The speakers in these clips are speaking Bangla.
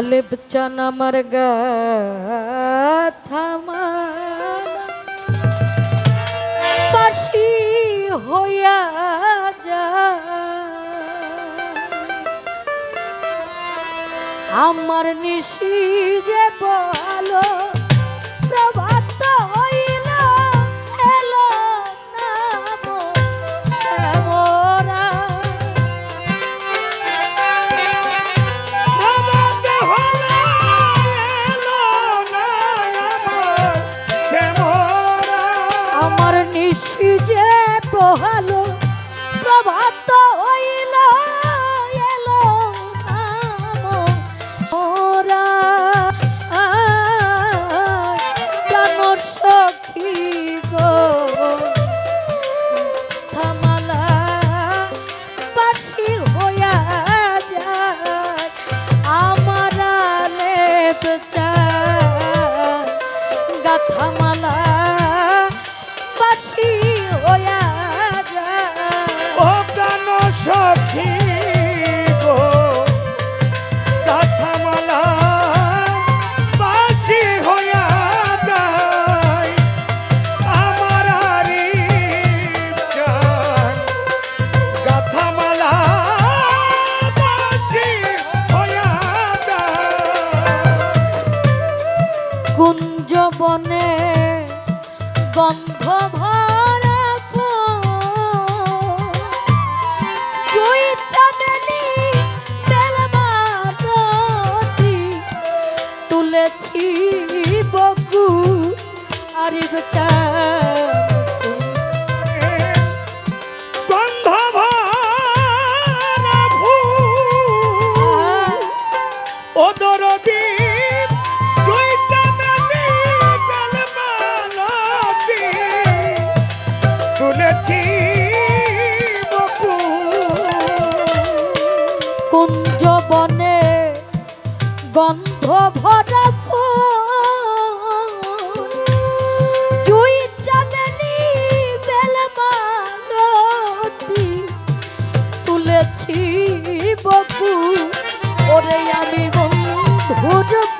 আলেপ চান আমার গা থামা পাশি হইয়া যা আমার নিশি যে যে প্রহালো প্রভাত বনে গন্ধ ভরা জুই তুলেছি বপু ওরে আমি বন্ধুর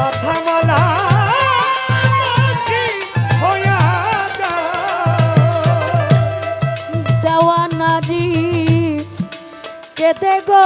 কথা বলা দেওয়া নারী কেতে গো?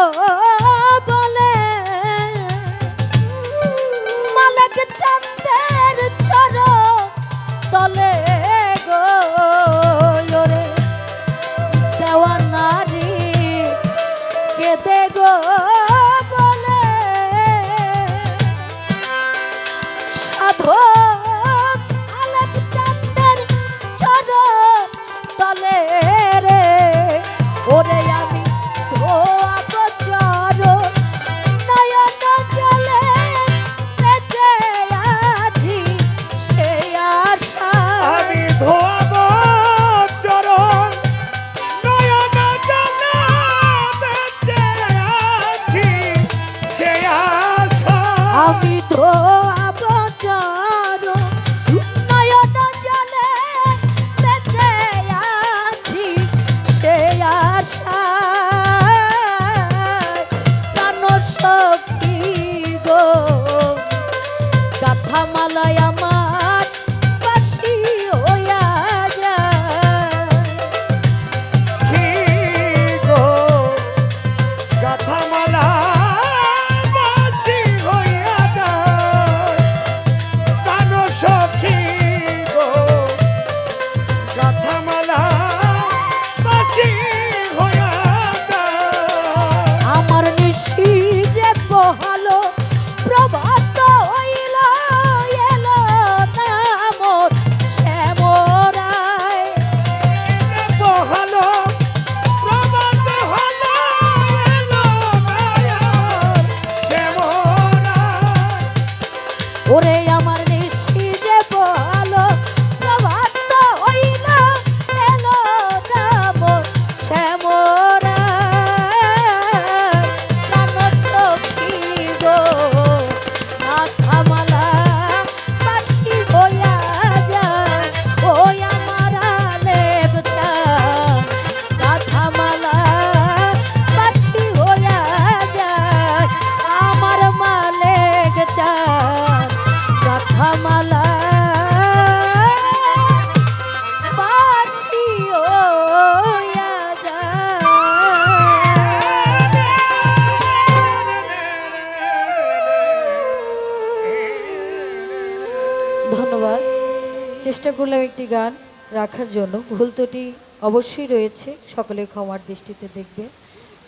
চেষ্টা করলাম একটি গান রাখার জন্য। ভুল তোটি অবশ্যই রয়েছে, সকলে ক্ষমার দৃষ্টিতে দেখবে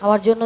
আমার জন্য